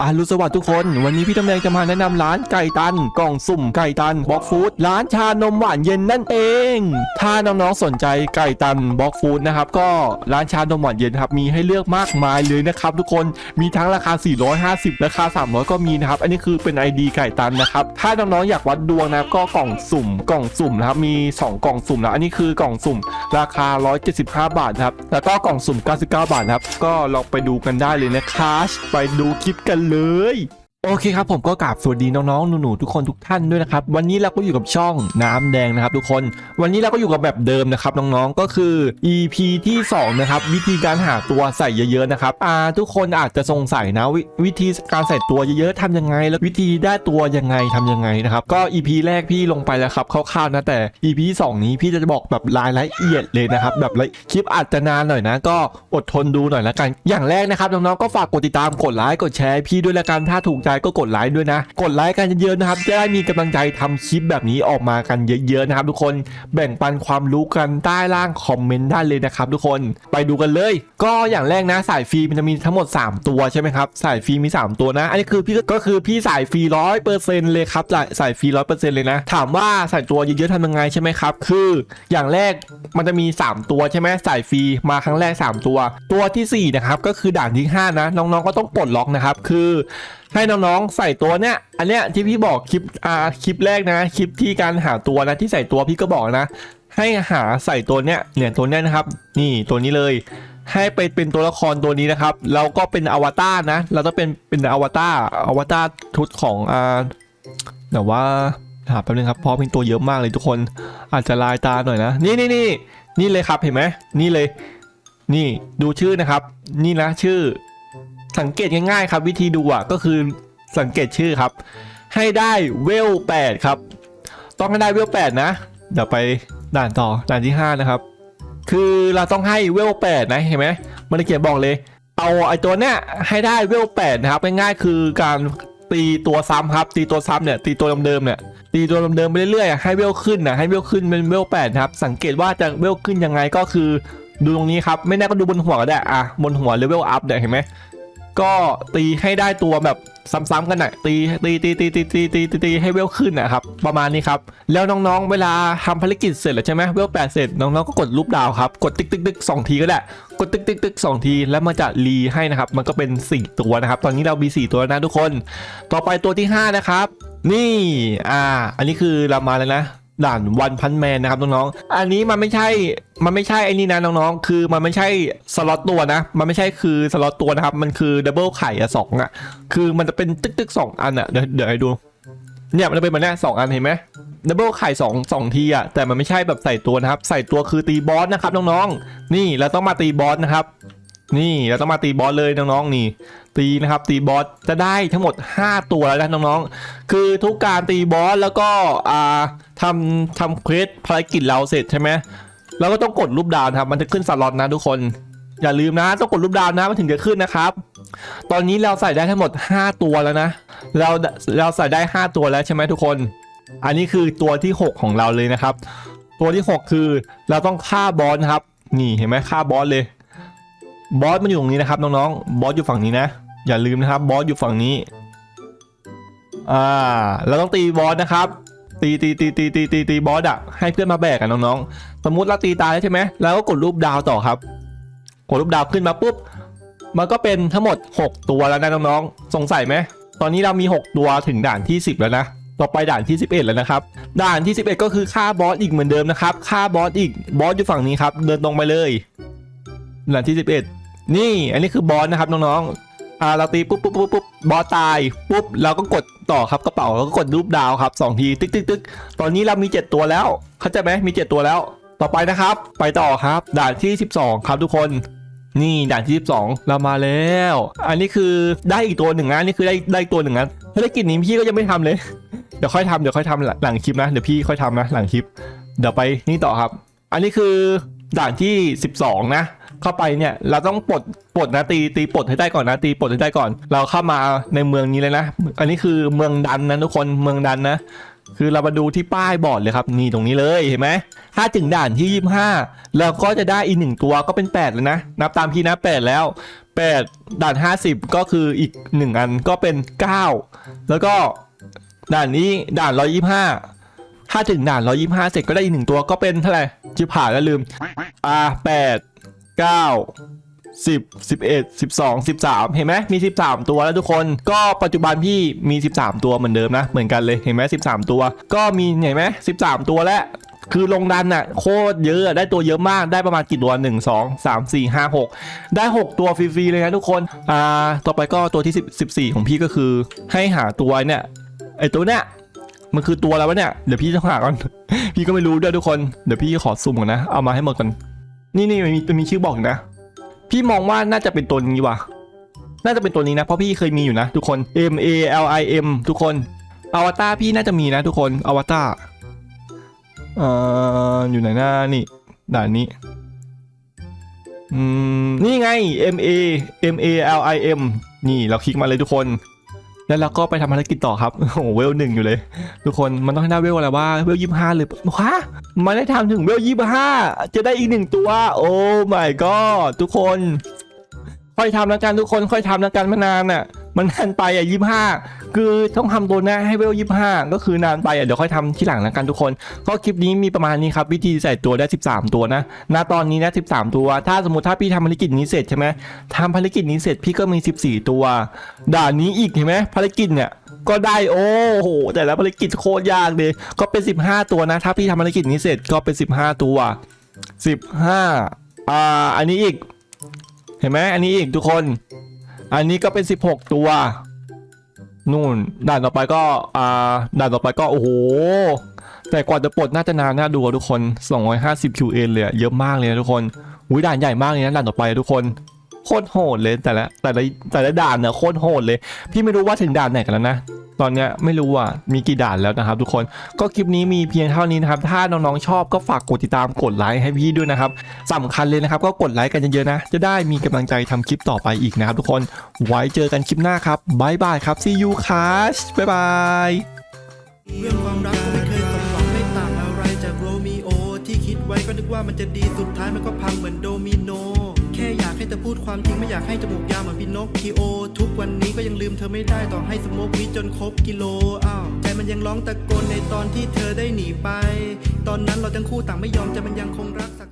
อารุสวัสดิ์ทุกคน วันนี้พี่ตำแดงจะมาแนะนำร้านไก่ตัน กล่องสุ่มไก่ตันบล็อกฟู้ดร้านชานมหวานเย็นนั่นเอง ถ้าน้องๆสนใจไก่ตันบล็อกฟู้ดนะครับก็ร้านชานมหวานเย็นครับมีให้เลือกมากมายเลยนะครับทุกคนมีทั้งราคา 450 ราคา 300 ก็มีนะครับ อันนี้คือเป็น ID ไก่ตันนะครับถ้าน้องๆอยากวัดดวงนะครับก็กล่องสุ่มกล่องสุ่มนะครับมี 2 กล่องสุ่มนะอันนี้คือกล่องสุ่ม ราคา 175 บาทนะครับแล้วก็กล่องสุ่ม 99 บาทนะครับก็ลองไปดูกันได้เลยนะคะไปดูคลิปกันเลย โอเคครับผมก็กราบสวัสดีน้องๆหนูๆทุกคนทุกท่านด้วยนะครับวันนี้เราก็อยู่กับช่องน้ำแดงนะครับ ทุกคน วันนี้เราก็อยู่กับแบบเดิมนะครับน้องๆก็คือ EP ที่2นะครับวิธีการหาตัวใส่เยอะๆนะครับอ่าทุกคนอาจจะสงสัยนะววิธีการใส่ตัวเยอะๆทำยังไง แล้ววิธีได้ตัวยังไงทำยังไงนะครับก็ EP แรกพี่ลงไปแล้วครับคร่าวๆนะแต่ EP ที่สองนี้พี่จะบอกแบบรายละเอียดเลยนะครับแบบละคลิปอาจจะนานหน่อยนะ ก็อดทนดูหน่อยละกัน อย่างแรกนะครับน้องๆก็ฝากกดติดตามกดไลค์กดแชร์พี่ด้วยละกันถ้าถูกใจก็กดไลค์ด้วยนะ กดไลค์กันเยอะๆนะครับ จะได้มีกำลังใจทำคลิปแบบนี้ออกมากันเยอะๆนะครับ ทุกคนแบ่งปันความรู้กันใต้ล่างคอมเมนต์ได้เลยนะครับ ทุกคนไปดูกันเลย ก็อย่างแรกนะสายฟรีมันจะมีทั้งหมด 3 ตัวใช่ไหมครับสายฟรีมี 3 ตัวนะ อันนี้คือพี่ก็คือพี่สายฟรีร้อยเปอร์เซ็นต์เลยครับสายฟรีร้อยเปอร์เซ็นต์เลยนะ ถามว่าใส่ตัวเยอะๆทำยังไงใช่ไหมครับ คืออย่างแรกมันจะมี 3 ตัวใช่ไหมสายฟรีมาครั้งแรก 3 ตัว ตัวทีสี่4นะครับก็คือด่านที่5นะน้องๆก็ต้องปลดล็อกนะครับคือให้น้น้องใส่ตัวเนี้ยอันเนี้ยที่พี่บอกคลิปอ่าคลิปแรกนะ คลิปที่การหาตัวนะที่ใส่ตัวพี่ก็บอกนะ ให้หาใส่ตัวเนี้ยเนี่ยตัวเนี้ยนะครับ นี่ตัวนี้เลย ให้ไปเป็นตัวละครตัวนี้นะครับ เราก็เป็นอวตารนะ เราต้องเป็นเป็นอวตารอวตารชุดของอ่าแต่ว่าหาแป๊บนึงครับเพราะเป็นตัวเยอะมากเลยทุกคน อาจจะลายตาหน่อยนะ นี่นี่นี่นี่เลยครับเห็นไหมนี่เลย นี่ดูชื่อนะครับ นี่นะชื่อสังเกตง่ายๆครับ วิธีดูอะก็คือ สังเกตชื่อครับ ให้ได้เวล8ครับ ต้องให้ได้เวล8นะ เดี๋ยวไปด่านต่อด่านที่ 5 นะครับ คือเราต้องให้เวล8นะเห็นไหมมันเขียนบอกเลย เอาไอตัวเนี้ยให้ได้เวล8นะครับง่ายๆคือการตีตัวซ้ำครับ ตีตัวซ้ำเนี่ยตีตัวเดิมๆเนี่ยตีตัวเดิมๆไปเรื่อยๆให้เวลขึ้นนะให้เวลขึ้นเป็นเวล8ครับสังเกตว่าจะเวลขึ้นยังไงก็คือ ดูตรงนี้ครับ ไม่แน่ก็ดูบนหัวก็ได้อะบนหัวเลเวลอัพเนี่ยเห็นไหม ก็ตีให้ได้ตัวแบบซ้ำๆกันน่ะตีตีตีตีตีตีตีตีให้เวลขึ้นนะครับ ประมาณนี้ครับ แล้วน้องๆ เวลาทำภารกิจเสร็จแล้วใช่ไหมเวลแปดเสร็จน้องๆก็กดรูปดาวครับ กดติ๊กติ๊กติ๊กสองทีก็ได้ กดติ๊กติ๊กติ๊กสองทีแล้วมันจะรีให้นะครับ มันก็เป็น4ตัวนะครับ ตอนนี้เรามี4ตัวนะทุกคน ต่อไปตัวที่5นะครับ นี่ อ่า อันนี้คือเรามาแล้วนะ ด่านวันพันแมนนะครับน้องๆ อันนี้มันไม่ใช่ มันไม่ใช่ไอ้นี่นะน้องๆ คือมันไม่ใช่สล็อตตัวนะ มันไม่ใช่คือสล็อตตัวนะครับ มันคือดับเบิลไข่อะสองอะคือมันจะเป็นตึกตึกสองอันอะเดี๋ยวเดี๋ยวให้ดู เนี่ยมันจะเป็นแบบนี้สองอันเห็นไหมดับเบิลไข่สองสองทีอะแต่มันไม่ใช่แบบใส่ตัวนะครับ ใส่ตัวคือตีบอสนะครับน้องๆ นี่เราต้องมาตีบอสนะครับ นี่เราต้องมาตีบอสเลยน้องๆนี่ ตีนะครับตีบอสจะได้ทั้งหมด 5 ตัวแล้วนะน้องๆคือทุกการตีบอสแล้วก็อ่าทำทำเควสภารกิจเราเสร็จใช่ไหมเราก็ต้องกดรูปดาวครับมันจะขึ้นสล็อตนะทุกคนอย่าลืมนะต้องกดรูปดาวนะมันถึงจะขึ้นนะครับ ตอนนี้เราใส่ได้ทั้งหมด 5 ตัวแล้วนะ เราเราใส่ได้ 5 ตัวแล้วใช่ไหมทุกคน อันนี้คือตัวที่ 6 ของเราเลยนะครับ ตัวที่ 6 คือเราต้องฆ่าบอสครับ นี่เห็นไหมฆ่าบอสเลย บอสมันอยู่ตรงนี้นะครับน้องๆ บอสอยู่ฝั่งนี้นะ อย่าลืมนะครับบอสอยู่ฝั่งนี้ อ่าเราต้องตีบอสนะครับ ตีตีตีตีตีตีตีบอสอะให้เพื่อนมาแบกกันน้องๆ สมมุติเราตีตายใช่ไหมแล้วก็กดรูปดาวต่อครับ กดรูปดาวขึ้นมาปุ๊บ มันก็เป็นทั้งหมด 6 ตัวแล้วนะน้องๆ สงสัยไหม ตอนนี้เรามี 6 ตัวถึงด่านที่ 10 แล้วนะต่อไปด่านที่ 11 แล้วนะครับ ด่านที่ 11 ก็คือฆ่าบอสอีกเหมือนเดิมนะครับฆ่าบอสอีก บอสอยู่ฝั่งนี้ครับ เดินตรงไปเลย ด่านที่ 11 นี่อันนี้คือบอสนะครับน้องๆอ่าเราตีปุ๊บปุ๊บปุ๊บปุ๊บบอสตายปุ๊บเราก็กดต่อครับกระเป๋าแล้วก็กดรูปดาวครับสองทีตึ๊กตึ๊กตึ๊กตอนนี้เรามี 7 ตัวแล้ว เข้าใจไหมมี 7 ตัวแล้ว ต่อไปนะครับ ไปต่อครับด่านที่ 12 ครับทุกคนนี่ด่านที่12เรามาแล้ว อันนี้คือได้อีกตัวหนึ่งนะอันนี่คือได้ได้ตัวหนึ่งนะภารกิจนี้พี่ก็ยังไม่ทำเลย เดี๋ยวค่อยทำเดี๋ยวค่อยทำหลังหลังคลิปนะเดี๋ยวพี่ค่อยทำนะหลังคลิป เดี๋ยวไปนี่ต่อครับ อันนี้คือด่านที่ 12 นะ เข้าไปเนี่ยเราต้องปลดปลดนะตีตีปลดให้ได้ก่อนนะตีปลดให้ได้ก่อน เราเข้ามาในเมืองนี้เลยนะ อันนี้คือเมืองดันนะทุกคนเมืองดันนะคือเรามาดูที่ป้ายบอร์ดเลยครับนี่ตรงนี้เลยเห็นไหมถ้าถึงด่านที่ 25 เราก็จะได้อีกหนึ่งตัวก็เป็น8แล้วนะ นับตามพี่นะ 8 แล้ว 8 ด่าน 50 ก็คืออีก 1 อันก็เป็น 9 แล้วก็ด่านนี้ด่าน 125 ถ้าถึงด่าน 125 เสร็จก็ได้อีกหนึ่งตัวก็เป็นเท่าไหร่จิผ่านแล้วลืมอ่า8 9 10 11 12 13เห็นไหมมี13ตัวแล้วทุกคน ก็ปัจจุบันพี่มี13ตัวเหมือนเดิมนะ เหมือนกันเลยเห็นไหม13ตัว ก็มีเห็นไหม13ตัวแล้วคือลงดันอะโคตรเยอะได้ตัวเยอะมากได้ประมาณกี่ตัว 1 2 3 4 5 6 ได้ 6 ตัวฟรีๆเลยนะทุกคนอ่าต่อไปก็ตัวที่ 10 14 ของพี่ก็คือให้หาตัวเนี่ยไอตัวเนี้ยมันคือตัวอะไรวะเนี่ยเดี๋ยวพี่ต้องหาก่อน พี่ก็ไม่รู้ด้วยทุกคนเดี๋ยวพี่ขอซุ่มก่อนนะเอามาให้หมดก่อน นี่นี่มันมีมันมีชื่อบอกอยู่นะ พี่มองว่าน่าจะเป็นตัวนี้ว่ะ น่าจะเป็นตัวนี้นะ เพราะพี่เคยมีอยู่นะ ทุกคน M A L I M ทุกคนอวตารพี่น่าจะมีนะทุกคนอวตารเอ่ออยู่ไหนหน้านี่ด่านนี้อืมนี่ไง M A M A L I M นี่เราคลิกมาเลยทุกคน แล้วเราก็ไปทำภารกิจต่อครับโอ้โหเวลหนึ่งอยู่เลย ทุกคนมันต้องให้ได้เวลอะไรว่าเวลยี่ห้าเลยฮะมันได้ทำถึงเวลยี่ห้าจะได้อีกหนึ่งตัว โอ้ my god ทุกคน ค่อยทำแล้วกันทุกคนค่อยทำแล้วกันมานานอะ มันนานไปอะยี่ห้าคือต้องทำตัวหน้าให้เวลยี่ห้าก็คือนานไปอะเดี๋ยวค่อยทำที่หลังแล้วกันทุกคน ก็คลิปนี้มีประมาณนี้ครับวิธีใส่ตัวได้ 13 ตัวนะณตอนนี้นะ13 ตัว ถ้าสมมติถ้าพี่ทำภารกิจนี้เสร็จใช่ไหมทำภารกิจนี้เสร็จพี่ก็มี 14 ตัว ด่านนี้อีกเห็นไหมภารกิจเนี่ยก็ได้โอ้โหแต่ละภารกิจโคตรยากเลยก็เป็น 15 ตัวนะ ถ้าพี่ทำภารกิจนี้เสร็จก็เป็น 15 ตัว 15อ่าอันนี้อีก เห็นไหมอันนี้อีกทุกคน อันนี้ก็เป็น 16 ตัว นู่นด่านต่อไปก็อ่าด่านต่อไปก็โอ้โหแต่กว่าจะปลดน่าจะนานน่าดูทุกคน 250 QN เลยอะเยอะมากเลยนะทุกคนอุ้ยด่านใหญ่มากเลยนะด่านต่อไปทุกคน โคตรโหดเลยแต่ละแต่ละแต่ละด่านเนี่ยโคตรโหดเลย พี่ไม่รู้ว่าถึงด่านไหนกันแล้วนะตอนเนี้ยไม่รู้อะมีกี่ด่านแล้วนะครับ ทุกคนก็คลิปนี้มีเพียงเท่านี้นะครับ ถ้าน้องๆชอบก็ฝากกดติดตามกดไลค์ให้พี่ด้วยนะครับสำคัญเลยนะครับก็กดไลค์กันเยอะๆนะ จะได้มีกำลังใจทำคลิปต่อไปอีกนะครับ ทุกคนไว้เจอกันคลิปหน้าครับบายบายครับ see you ครับบ๊ายบายเรื่องความรักไม่เคย ไว้ก็นึกว่ามันจะดีสุดท้ายมันก็พังเหมือนโดมิโน แค่อยากให้เธอพูดความจริงไม่อยากให้จมูกยาวเหมือนพินอคคิโอ ทุกวันนี้ก็ยังลืมเธอไม่ได้ต่อให้สมกวิจนครบกิโลอ้าวใจมันยังร้องตะโกนในตอนที่เธอได้หนีไป ตอนนั้นเราทั้งคู่ต่างไม่ยอมใจมันยังคงรักสัก